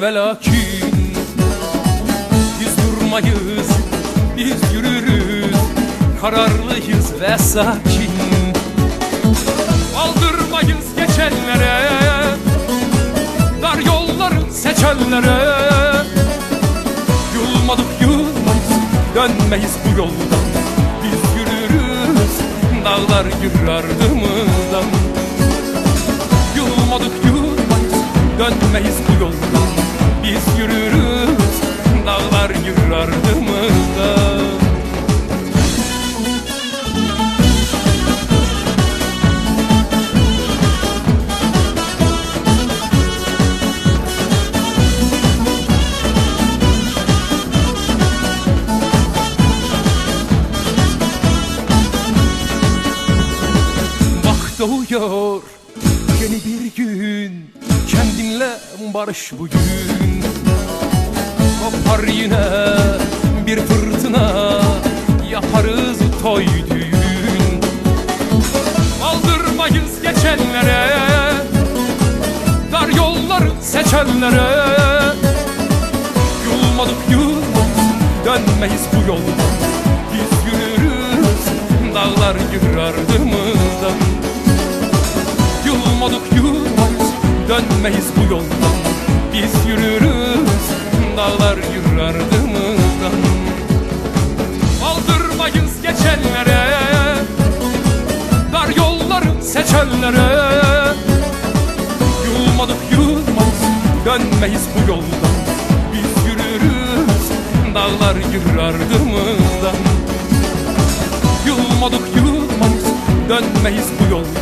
ve lakin Biz durmayız, biz yürürüz Kararlıyız ve sakin. Aldırmayız geçenlere Dar yolları seçenlere. Yılmadık yılmayız Dönmeyiz bu yoldan. Biz yürürüz Dağlar yürür ardımızdan. Yılmadık yılmayız Dönmeyiz bu yoldan Biz yürürüz Dağlar yürür ardımızdan Bak doğuyor yeni bir gün Kendinle barış bugün Kopar yine bir fırtına Yaparız toy düğün. Aldırmayız geçenlere Dar yolları seçenlere. Yılmadık yılmayız Dönmeyiz bu yoldan. Biz yürürüz Dağlar yürür ardımızdan. Yılmadık yılmayız Dönmeyiz bu yoldan seçenlere Yılmadık yılmayız Dönmeyiz bu yoldan Biz yürürüz Dağlar yürür ardımızdan. Yılmadık yılmayız Dönmeyiz bu yoldan